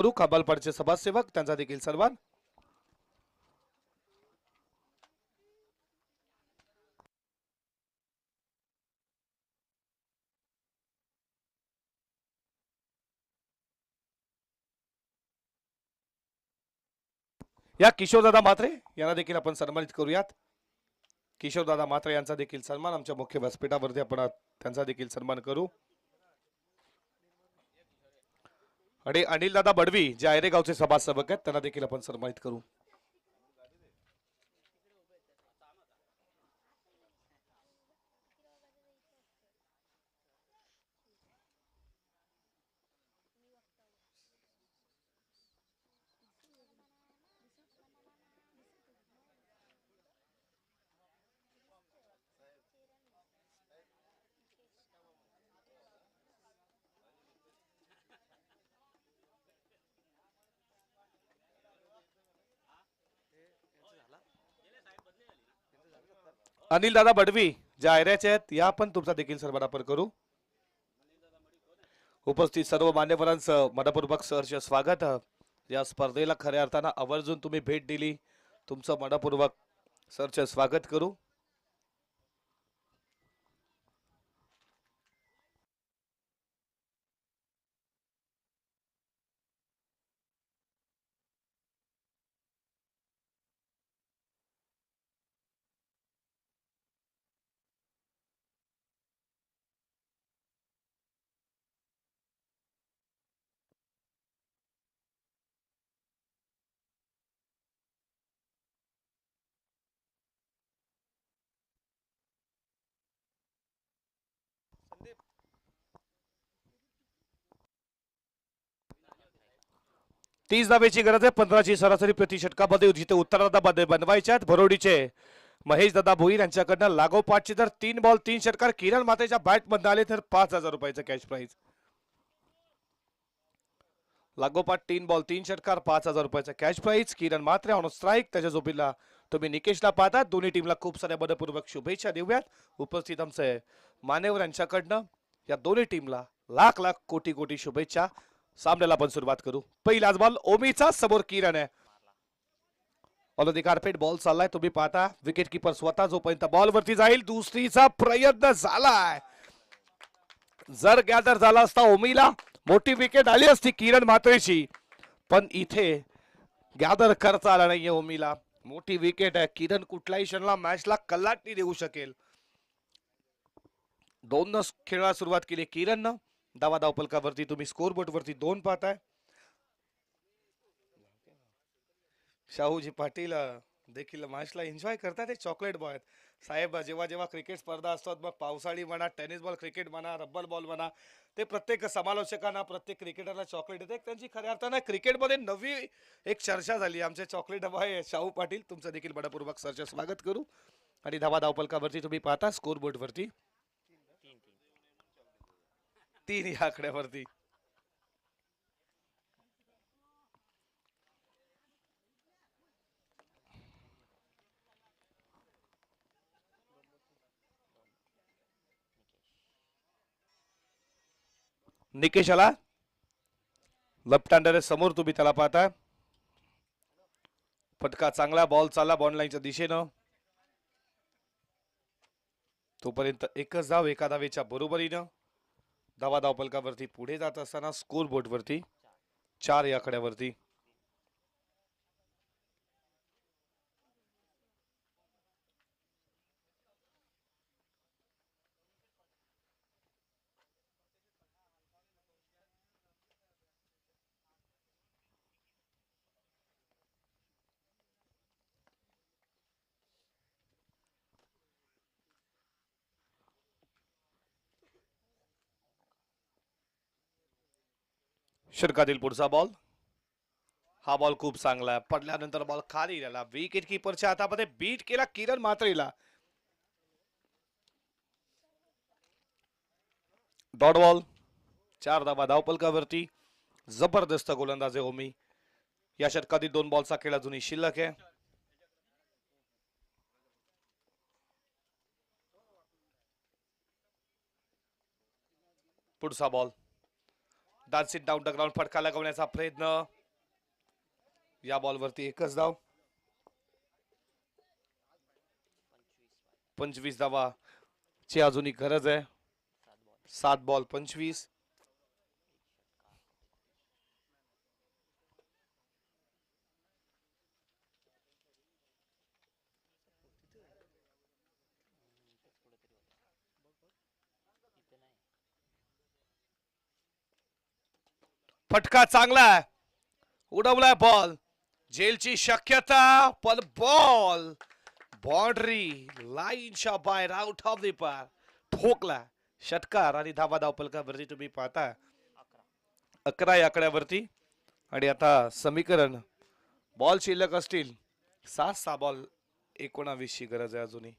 रुख अबालपाडचे समाजसेवक त्यांचा देखील सन्मान. या किशोरदादा म्हात्रे यांना देखील आपण सन्मानित करूयात. किशोरदादा म्हात्रे यांचा देखील सन्मान आमच्या मुख्य व्यासपीठावरती आपण त्यांचा देखील सन्मान करू. आणि अनिल दादा बडवी जे आयरेगावचे सभासभक आहेत त्यांना देखील आपण सन्मानित करू. अनिल दादा बडवी ज्या आयऱ्याचे आहेत या पण तुमचा देखील सर आपण करू. उपस्थित सर्व मान्यवरांचं मनपूर्वक सहर्ष स्वागत. या स्पर्धेला खऱ्या अर्थानं आवर्जून तुम्ही भेट दिली. तुमचं मनपूर्वक सहर्ष स्वागत करू. तीस धावेची गरज आहे. पंधराची सरासरी प्रतिषटकामध्ये जिथे उत्तरार्धामध्ये बनवायच्या आहेत. भरोडीचे महेश दादा भोईर यांच्याकडनं लागोपाठचे जर तीन बॉल तीन षटकार. किरण मातेच्या बॅटमध्ये आले तर पाच हजार रुपयाचं कॅश प्राईज लागोपाठ तीन बॉल तीन षटकार पाच हजार रुपयाचा cash prize Kiran Matre on strike त्याच्या झोपीला तुम्ही निकेशला पाहता. दोन्ही टीमला खूप साऱ्या मनपूर्वक शुभेच्छा देऊयात. उपस्थित आमचे मानेवर यांच्याकडनं या दोन्ही टीमला लाख लाख कोटी कोटी शुभेच्छा. सामन्याला आपण सुरुवात करू. पहिलाच बॉल ओमीचा समोर किरण आहे ऑलरेडी कार्पेट बॉल चाललाय. तुम्ही पाहता विकेट किपर स्वतः जोपर्यंत बॉल वरती जाईल दुसरीचा प्रयत्न झालाय. जर गॅदर झाला असता ओमीला मोठी विकेट आली असती किरण मात्रेची पण इथे गॅदर करता आला नाहीये ओमीला. मोठी विकेट आहे. किरण कुठल्याही क्षणाला मॅचला कल्लाटणी देऊ शकेल. दोन खेळाला सुरुवात केली किरणनं. धावा धावपलकावरती तुम्ही स्कोर वरती दोन पाहताय. शाहूजी पाटील देखील मॅचला एन्जॉय करतात ते चॉकलेट बॉय आहेत साहेब जेव्हा जेव्हा क्रिकेट स्पर्धा असतात मग पावसाळी म्हणा टेनिस बॉल क्रिकेट म्हणा रब्बल बॉल म्हणा ते प्रत्येक समालोचकांना प्रत्येक क्रिकेटरला चॉकलेट देते त्यांची खऱ्या अर्थानं क्रिकेटमध्ये नवी एक चर्चा झाली. आमचे चॉकलेट बॉय शाहू पाटील. तुमचं देखील बडापूर्वक सरचे स्वागत करू. आणि धावा धावपलकावरती तुम्ही पाहता स्कोरबोर्डवरती तीन या आकड्यावरती. निकेश आला लेफ्ट हँडर समोर तुम्ही त्याला पाहता. फटका चांगला बॉल चालला बॉन्डलाईनच्या दिशेनं. तोपर्यंत एकच धाव एका धावेच्या बरोबरीनं. धावा धावपलकावरती पुढे जात असताना स्कोर बोर्डवरती चार या आकड्यावरती षटकातील पुढचा बॉल हा बॉल खूप चांगला आहे. पडल्यानंतर बॉल खाली गेला. विकेट किपरच्या हातामध्ये बीट केला किरण मात्रेला डॉट बॉल चार धावा धावपलकावरती. जबरदस्त गोलंदाज आहे होमी या षटकातील दोन बॉलचा खेळ अजूनही शिल्लक आहे. पुढचा ball dancing down the ground फटका लगवण्याचा प्रयत्न. या बॉलवरती एकच धाव. पंचवीस धावा. ची एक गरज आहे. सात बॉल पंचवीस. फटका चांगला आहे. उडवलाय बॉल जेलची शक्यता पण बॉल बाउंड्री लाईनच्या बाहेर आउट ऑफ दी पार ठोकला षटकार आणि धावा धावपलकावरती तुम्ही पाहता. अकरा या आकड्यावरती. आणि आता समीकरण. बॉल शिल्लक असतील. सात सहा बॉल एकोणावीसची गरज आहे अजूनही.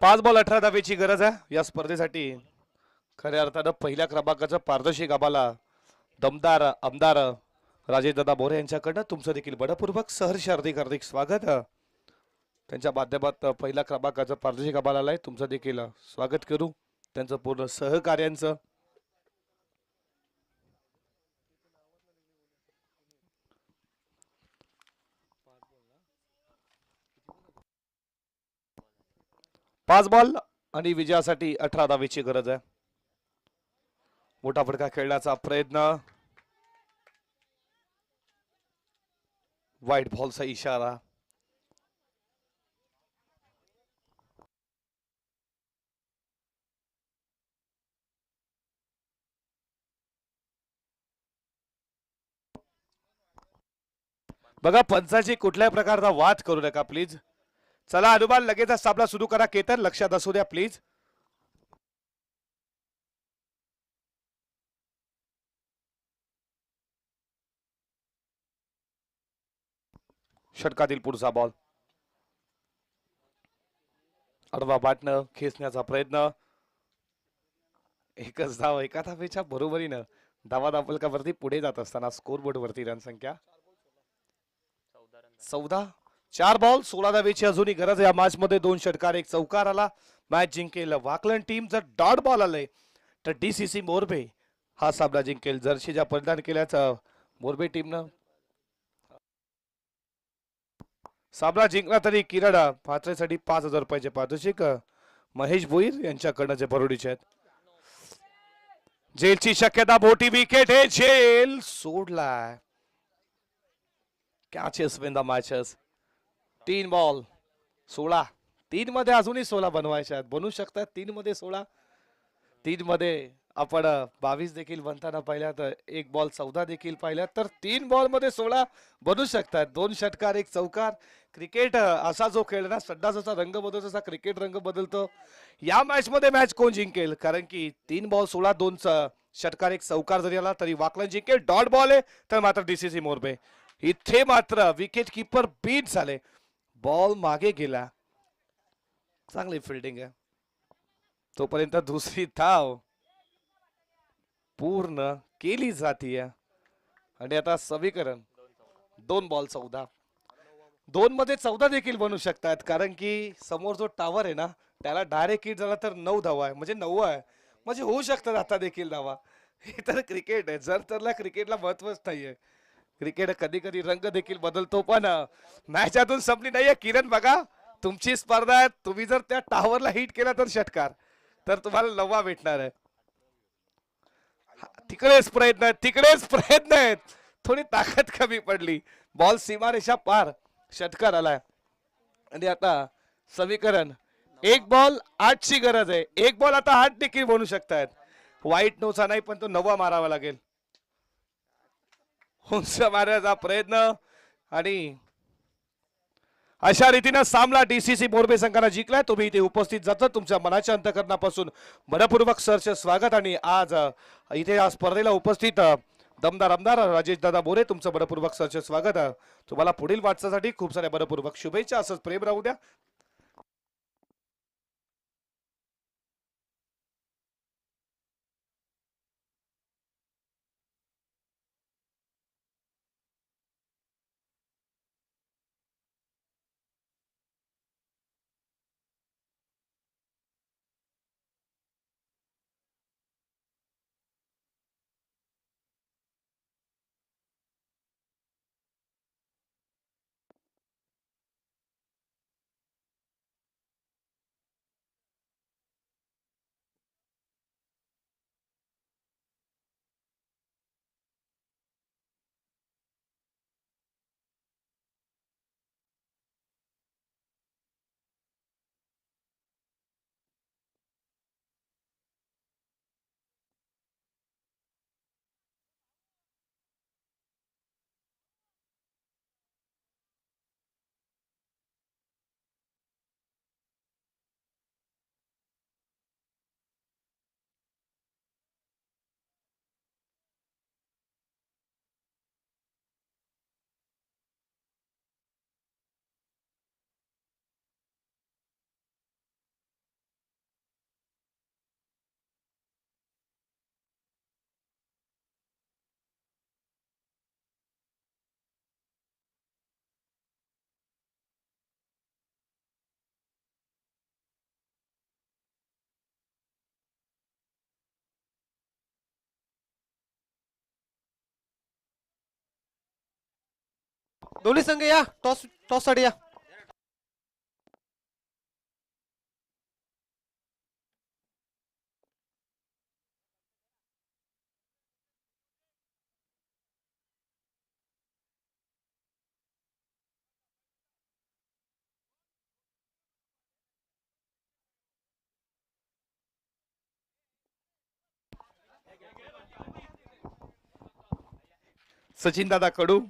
पाच बॉल अठरा धावेची गरज आहे. या स्पर्धेसाठी खऱ्या अर्थानं पहिल्या क्रमांकाचं पारदर्शी गाबाला दमदार आमदार राजेशदादा बोरे यांच्याकडनं तुमचं देखील बडपूर्वक सहर्ष हार्दिक हार्दिक स्वागत. त्यांच्या माध्यमात पहिल्या क्रमांकाचं पारदर्शी गाबाला आहे तुमचं देखील स्वागत करू. त्यांचं पूर्ण सहकार्यांचं. पाच बॉल आणि विजयासाठी अठरा धावेची गरज आहे. मोठा फटका खेळण्याचा प्रयत्न. वाईट बॉलचा इशारा. बघा पंचाची कुठल्याही प्रकारचा वाद करू नका प्लीज चला अनुमान लगेच सामना सुरू करा. केतन लक्षात असू द्या प्लीज षटकातील पुढचा बॉल अडवा बाटणं खेचण्याचा प्रयत्न. एकच धाव एका धावेच्या बरोबरीनं धावा दापलकावरती पुढे जात असताना स्कोर बोर्ड वरती रन चौदा. चार बॉल सोळा धावेची अजूनही गरज या मॅच मध्ये दोन षटकार एक चौकार आला. मॅच जिंकेल वाकलन टीम. जर डॉट बॉल आले तर डीसीसी मोरबे हा सामना जिंकेल. जर्सीच्या परिधान केल्याचं मोरबे टीमनं. सामना जिंकला तरी किराडा पात्रेसाठी पाच हजार रुपयाचे पारितोषिक. महेश भोईर यांच्याकडनं जे बरोडीचे आहेत. जेलची शक्यता मोठी विकेट हे जेल सोडलाय. कॅचेस विन द मॅचेस तीन बॉल सोळा. तीन मध्ये अजूनही सोळा बनवायच्या आहेत. शकतात. तीन मध्ये सोळा. तीन मध्ये आपण बावीस देखील बनताना पाहिल्या तर एक बॉल चौदा देखील पाहिल्या तर तीन बॉलमध्ये सोळा बनू शकतात. दोन षटकार एक चौकार. क्रिकेट असा जो खेळ ना सड्डा जसा रंग बदलतो तसा क्रिकेट रंग बदलतो. या मॅच मध्ये मॅच कोण जिंकेल? कारण की तीन बॉल सोळा दोन षटकार एक चौकार जरी आला तरी वाकलन जिंकेल. डॉट बॉल आहे तर मात्र डीसीसी मोरबे. इथे मात्र विकेट किपर बीट झाले. बॉल मागे गेला. चांगली फिल्डिंग आहे. तोपर्यंत दुसरी धाव पूर्ण केली जातीय. आणि आता समीकरण दोन बॉल चौदा. दोन मध्ये चौदा देखील बनू शकतात कारण की समोर जो टावर आहे ना त्याला डायरेक्ट हिट झाला तर नऊ धावा आहे म्हणजे नऊ आहे. म्हणजे होऊ शकतात आता देखील धावा. हे तर क्रिकेट आहे जर तरला क्रिकेटला महत्वच नाहीये. क्रिकेट कधी कधी रंग देखील बदलतो पण मॅचातून संपली नाहीये. किरण बघा तुमची स्पर्धा आहे. तुम्ही जर त्या टावरला हिट केला तर षटकार. तर तुम्हाला नवा भेटणार आहे. तिकडेच प्रयत्न आहेत तिकडेच प्रयत्न आहेत. थोडी ताकद कमी पडली. बॉल सीमारेषा पार. षटकार आलाय. आणि आता समीकरण. एक बॉल आठची गरज आहे. एक बॉल आता आठ देखील म्हणू शकतायत. वाईट नव्हता नाही पण तो नवा मारावा लागेल. उंच मारण्याचा प्रयत्न. आणि अशा रीतीनं सामना डीसीसी बोर्बे संघानं जिंकलाय. तुम्ही इथे उपस्थित जातात तुमच्या मनाच्या अंतकरणापासून मनपूर्वक सरचे स्वागत. आणि आज इथे या स्पर्धेला उपस्थित दमदार आमदार राजेश दादा बोरे तुमचं मनपूर्वक सरचे स्वागत. तुम्हाला पुढील वाटचासाठी खूप साऱ्या मनपूर्वक शुभेच्छा. असंच प्रेम राहू द्या. दोन्ही संघ या. टॉस टॉससाठी या. सचिन दादा कडू.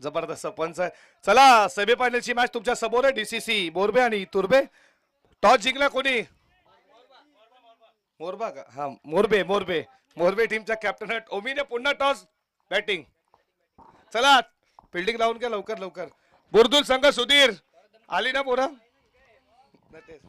जबरदस्त पंच. आहे चला सेमी फायनलची मॅच तुमच्यासमोर आहे. डीसीसी बोरबे आणि तुर्बे. टॉस जिंकला कोणी? मोरबा का? हा मोरबे मोरबे. मोरबे टीमच्या कॅप्टन ओमीने पुन्हा टॉस बॅटिंग चला फिल्डिंग लावून घ्या लवकर लवकर. बुरदुल संघ सुधीर. आली ना पोरा? तेच.